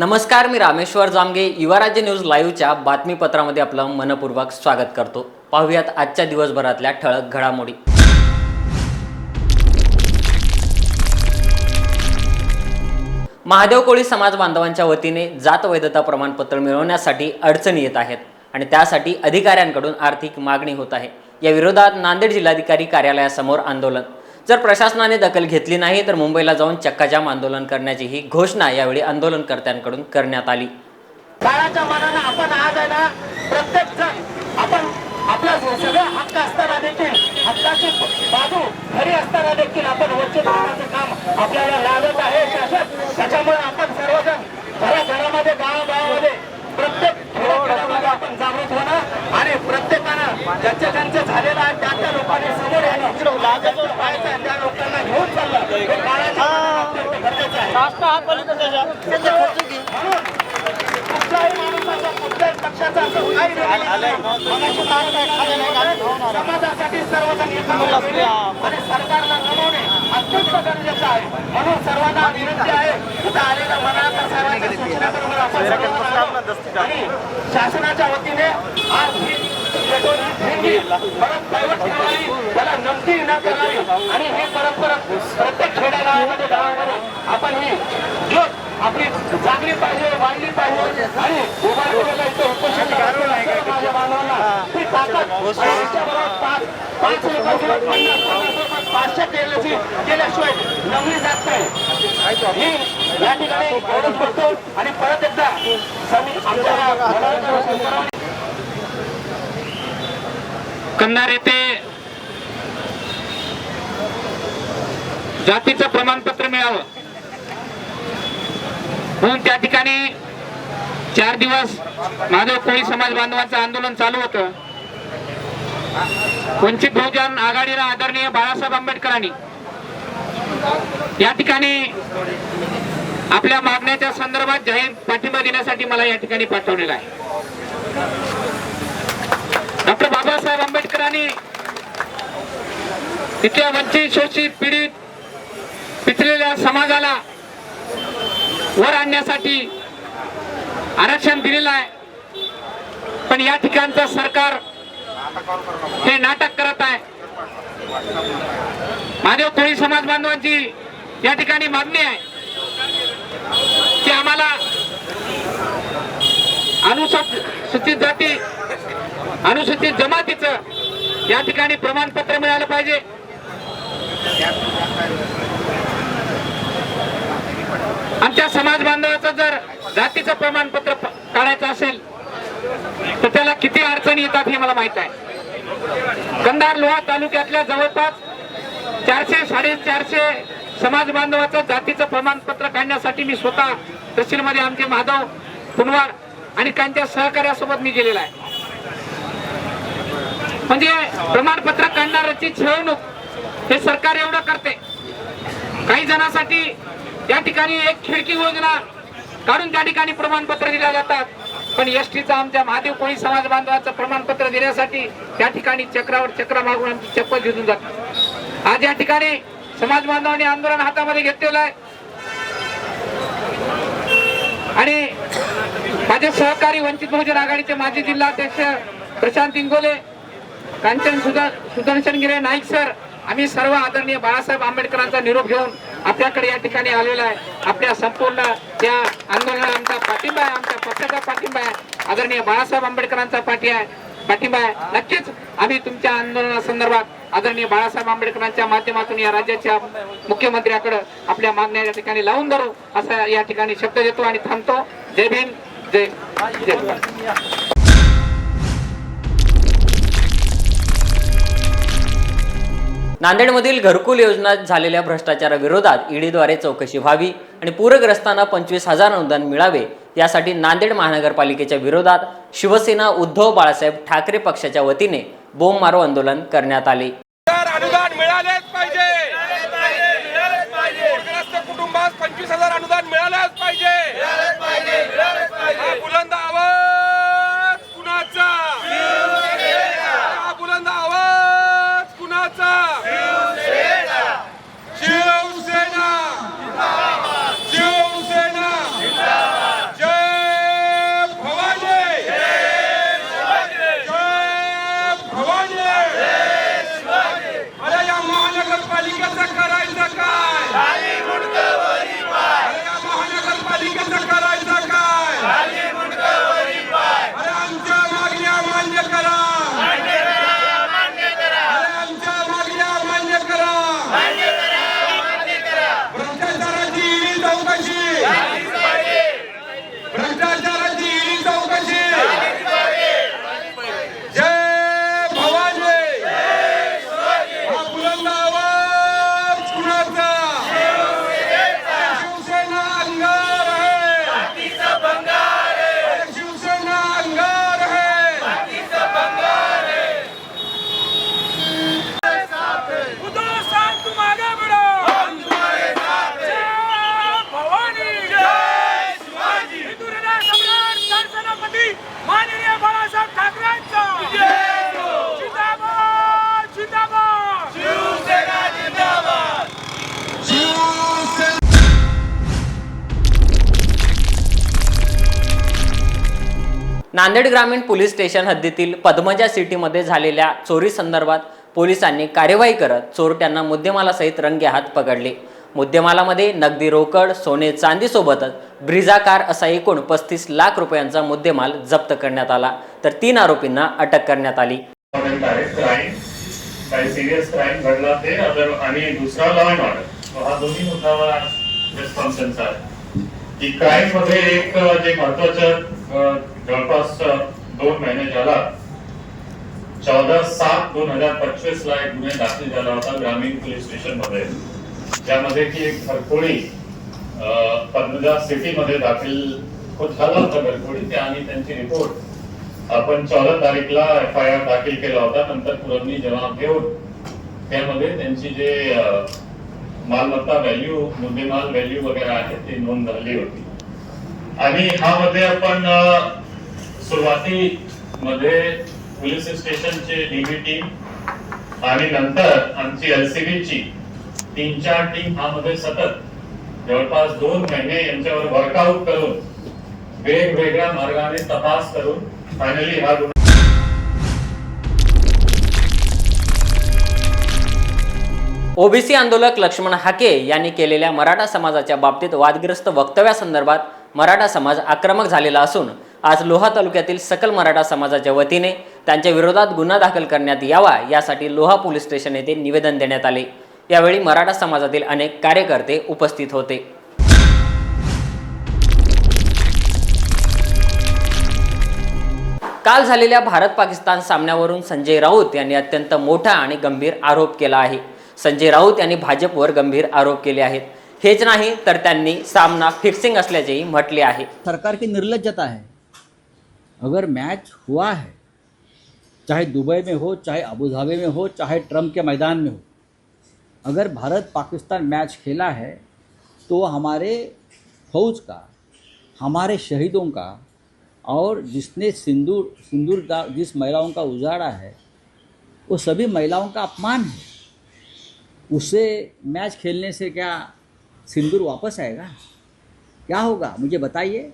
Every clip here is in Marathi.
नमस्कार मी रामेश्वर जामगे. युवा राज्य न्यूज लाईव्हच्या बातमीपत्रामध्ये आपलं मनपूर्वक स्वागत करतो. पाहूयात आजच्या दिवसभरातल्या ठळक घडामोडी. महादेव कोळी समाज बांधवांच्या वतीने जात वैधता प्रमाणपत्र मिळवण्यासाठी अडचणी येत आहेत आणि त्यासाठी अधिकाऱ्यांकडून आर्थिक मागणी होत आहे. या विरोधात नांदेड जिल्हाधिकारी कार्यालयासमोर आंदोलन. जर प्रशासनाने दखल घेतली नाही तर मुंबईला जाऊन चक्काजाम आंदोलन करण्याची ही घोषणा यावेळी आंदोलनकर्त्यांकडून करण्यात आली. काळाच्या मानानं आपण आज आहे ना प्रत्येक जण आपण आपला सगळं हक्क असताना देखील हक्काची बाजू खरी असताना देखील आपण वंचित राहण्याचं काम आपल्याला लागत आहे शासन. त्याच्यामुळे आपण सर्वजण घरा घरामध्ये गावागावामध्ये प्रत्येक खेड्याखेड्यामध्ये आपण जागृत होणं आणि प्रत्येकानं ज्यांच्या ज्यांचं झालेलं आहे त्या त्या लोकांनी समोर येणं. लागत पाहायचं लोकांना घेऊन चाललं. हे म्हणून कुठल्याही माणसाचा कुठल्याही पक्षाचा असं काही समाजासाठी सर्वजण एकत्र आणि सरकारला नमवणे अत्यंत गरजेचं आहे. म्हणून सर्वांना विनंती आहे आलेल्या मनाच्या सर्वांच्या सूचनेबरोबर आपण आणि शासनाच्या वतीने आज ही परत त्याला नमती न आणि हे परत प्रत्येक खेड्यागावामध्ये गावामध्ये आपण ही ज्योत आपली जागली पाहिजे वाढली पाहिजे आणि उपोषण माझ्या बांधवांना ती ताकद पाच पाच लोकांसोबत पन्नास पन्नास पाचशे केल्याची केल्याशिवाय नमली जात नाही ही या ठिकाणी एवढंच बघतो आणि परत एकदा आमच्या कंधार येथे जातीचं प्रमाणपत्र मिळावं. म्हणून त्या ठिकाणी चार दिवस माधव कोळी समाज बांधवांचं आंदोलन चालू होतं. वंचित बहुजन आघाडीला आदरणीय बाळासाहेब आंबेडकरांनी या ठिकाणी आपल्या मागण्याच्या संदर्भात जाहीर पाठिंबा देण्यासाठी मला या ठिकाणी पाठवलेला आहे. डॉक्टर बाबासाहेब ठिकाणी इथल्या वंचित शोषित पीडित पिचलेल्या समाजाला वर आणण्यासाठी आरक्षण दिलेलं आहे. पण या ठिकाणचं सरकार हे नाटक करत आहे. महादेव कोळी समाज बांधवांची या ठिकाणी मागणी आहे की आम्हाला अनुसूचित जाती अनुसूचित जमातीचं या ठिकाणी प्रमाणपत्र मिळालं पाहिजे. आमच्या समाज बांधवाचं जर जातीचं प्रमाणपत्र काढायचं असेल तर त्याला किती अडचणी येतात हे मला माहीत आहे. कंधार लोहा तालुक्यातल्या जवळपास चारशे साडेचारशे समाज बांधवाचं जातीचं प्रमाणपत्र काढण्यासाठी मी स्वतः तहसीलमध्ये आमचे माधव कुनवार आणि त्यांच्या सहकार्यासोबत मी गेलेला आहे. म्हणजे प्रमाणपत्र काढणाऱ्याची छळवणूक हे सरकार एवढं करते. काही जणांसाठी या ठिकाणी एक खिडकी योजना काढून त्या ठिकाणी प्रमाणपत्र दिल्या जातात. पण एस टीचा आमच्या महादेव कोळी समाज बांधवाचं प्रमाणपत्र देण्यासाठी त्या ठिकाणी चक्रावर चक्र मागून आमची चप्पल झिजून जातात. आज या ठिकाणी समाज बांधवांनी आंदोलन हातामध्ये घेतलेलं आहे. आणि माझे सहकारी वंचित बहुजन आघाडीचे माजी जिल्हाध्यक्ष प्रशांत इंगोले कांचन सुदर्शन गिरे नाईक सर आम्ही सर्व आदरणीय बाळासाहेब आंबेडकरांचा निरोप घेऊन आपल्याकडे या ठिकाणी आलेला आहे. आपल्या संपूर्ण त्या आंदोलनाला आमचा पाठिंबा आहे आमच्या पक्षाचा पाठिंबा आहे. आदरणीय बाळासाहेब आंबेडकरांचा पाठी आहे पाठिंबा आहे. नक्कीच आम्ही तुमच्या आंदोलनासंदर्भात आदरणीय बाळासाहेब आंबेडकरांच्या माध्यमातून या राज्याच्या मुख्यमंत्र्याकडे आपल्या मागण्या या ठिकाणी लावून धरू असा या ठिकाणी शब्द देतो आणि थांबतो. जय भीम जय जय नांदेडमधील घरकुल योजना झालेल्या भ्रष्टाचाराविरोधात ईडीद्वारे चौकशी व्हावी आणि पूरग्रस्तांना पंचवीस हजार अनुदान मिळावे यासाठी नांदेड महानगरपालिकेच्या विरोधात शिवसेना उद्धव बाळासाहेब ठाकरे पक्षाच्या वतीने बोंबमारो आंदोलन करण्यात आले. अनुदान मिळालेच पाहिजे. नांदेड ग्रामीण पोलीस स्टेशन हद्दीतील पद्मजा सिटीमध्ये झालेल्या चोरी संदर्भात पोलिसांनी कार्यवाही करत चोरट्यांना मुद्देमालासहित रंगे हात पकडले. मुद्देमालामध्ये नगदी रोकड सोने चांदीसोबतच ब्रिझा कार असा एकूण पस्तीस लाख रुपयांचा मुद्देमाल जप्त करण्यात आला. तर तीन आरोपींना अटक करण्यात आली. क्राईम काही सिरियस क्राईम घडला ते अदर आणि दुसरा लॉ अँड ऑर्डर हा दोन्ही आहे. की क्राईममध्ये एक जे महत्वाचं जवळपास दोन महिने झाला. चौदा सात दोन हजार पंचवीस ला एक गुन्हे दाखल झाला होता ग्रामीण पोलीस स्टेशनमध्ये ज्यामध्ये की एक घरफोडी पद्मजा सिटी मध्ये दाखल होत झाला होता घरफोडी आणि त्यांची रिपोर्ट आपण चौदा तारीखला एफ आय आर दाखल केला होता. नंतर पुरवणी जबाब घेऊन त्यामध्ये त्यांची जे मालमत्ता व्हॅल्यू मुद्देमाल व्हॅल्यू वगैरे आहे ती नोंद झाली होती. आणि ह्यामध्ये आपण सुरुवातीमध्ये पोलीस स्टेशनचे डीबी टीम आणि नंतर आमची एलसीबीची तीन चार टीममध्ये सतत जवळपास दोन महिने यांच्यावर वर्कआउट करून वेगवेगळ्या मार्गाने तपास करून फायनली हा गुन्हा ओबीसी आंदोलक लक्ष्मण हाके यांनी केलेल्या मराठा समाजाच्या बाबतीत वादग्रस्त वक्तव्यासंदर्भात मराठा समाज आक्रमक झालेला असून आज लोहा तालुक्यातील सकल मराठा समाजाच्या वतीने त्यांच्या विरोधात गुन्हा दाखल करण्यात यावा यासाठी लोहा पोलीस स्टेशन येथे निवेदन देण्यात आले. यावेळी मराठा समाजातील अनेक कार्यकर्ते उपस्थित होते. काल झालेल्या भारत पाकिस्तान सामन्यावरून संजय राऊत यांनी अत्यंत मोठा आणि गंभीर आरोप केला आहे. संजय राऊत यांनी भाजपवर गंभीर आरोप केले आहेत. हेच नाही तर त्यांनी सामना फिक्सिंग असल्याचेही म्हटले आहे. सरकार की निर्लज्जता आहे? अगर मैच हुआ है, चाहे दुबई में हो, चाहे अबूधाबी में हो, चाहे ट्रंप के मैदान में हो, अगर भारत पाकिस्तान मैच खेला है तो हमारे फौज का, हमारे शहीदों का, और जिसने सिंदूर सिंदूर का, जिस महिलाओं का उजाड़ा है, वो सभी महिलाओं का अपमान है। उससे मैच खेलने से क्या सिंदूर वापस आएगा? क्या होगा? मुझे बताइए।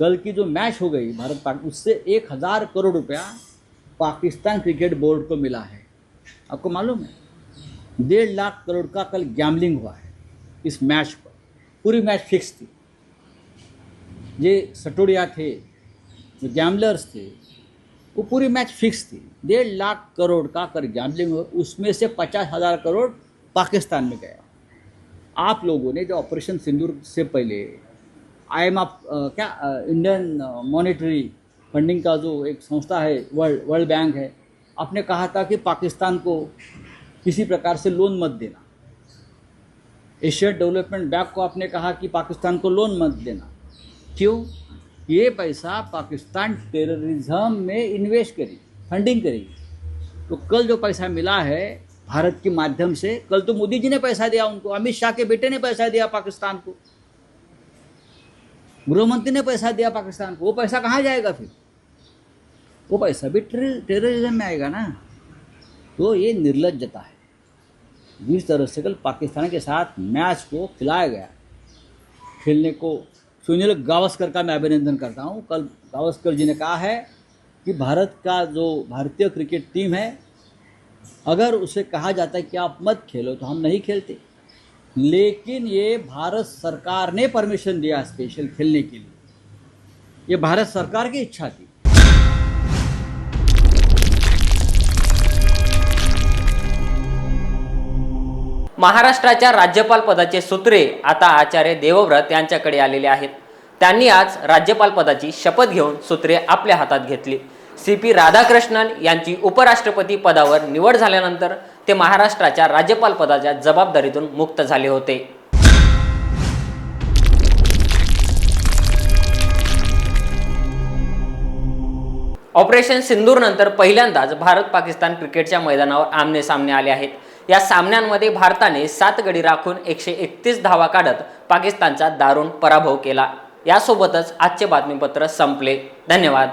कल की जो मैच हो गई भारत पाक, उससे एक हज़ार करोड़ रुपया पाकिस्तान क्रिकेट बोर्ड को मिला है। आपको मालूम है? डेढ़ लाख करोड़ का कल गैमलिंग हुआ है इस मैच पर। पूरी मैच फिक्स थी। ये सटोड़िया थे, जो गैमलर्स थे, वो पूरी मैच फिक्स थी। डेढ़ लाख करोड़ का कर गैमलिंग हुआ, उसमें से पचास हज़ार करोड़ पाकिस्तान में गया। आप लोगों ने जो ऑपरेशन सिंदूर से पहले आई एम एफ़ क्या इंडियन मॉनेटरी फंडिंग का जो एक संस्था है वर्ल्ड वर्ल्ड बैंक है, आपने कहा था कि पाकिस्तान को किसी प्रकार से लोन मत देना। एशियन डेवलपमेंट बैंक को आपने कहा कि पाकिस्तान को लोन मत देना। क्यों? ये पैसा पाकिस्तान टेररिज्म में इन्वेस्ट करेगी फंडिंग करेगी तो कल जो पैसा मिला है, भारत के माध्यम से, कल तो मोदी जी ने पैसा दिया उनको, अमित शाह के बेटे ने पैसा दिया पाकिस्तान को। गृहमंत्री ने पैसा दिया पाकिस्तान को, वो पैसा कहाँ जाएगा फिर? वो पैसा भी टेर- टेररिज्म में आएगा ना। तो ये निर्लजता है। जिस तरह से कल पाकिस्तान के साथ मैच को खिलाया गया, खेलने को, सुनील गावस्कर का मैं अभिनंदन करता हूँ। कल गावस्कर जी ने कहा है कि भारत का जो भारतीय क्रिकेट टीम है, अगर उसे कहा जाता है कि आप मत खेलो तो हम नहीं खेलते। लेकिन ये भारत सरकार ने परमिशन दिया स्पेशल खेलने के लिए। ये भारत सरकार की इच्छा थी। महाराष्ट्राच्या राज्यपाल पदाचे सूत्रे आता आचार्य देवव्रत यांच्याकडे आलेले आहेत. त्यांनी आज राज्यपाल पदाची शपथ घेऊन सूत्रे आपल्या हातात घेतली. सी पी राधाकृष्णन यांची उपराष्ट्रपती पदावर निवड झाल्यानंतर ते महाराष्ट्राच्या राज्यपाल पदाच्या जबाबदारीतून मुक्त झाले होते. ऑपरेशन सिंदूरनंतर पहिल्यांदाच भारत पाकिस्तान क्रिकेटच्या मैदानावर आमने सामने आले आहेत. या सामन्यांमध्ये भारताने सात गडी राखून एकशे एकतीस धावा काढत पाकिस्तानचा दारुण पराभव केला. यासोबतच आजचे बातमीपत्र संपले. धन्यवाद.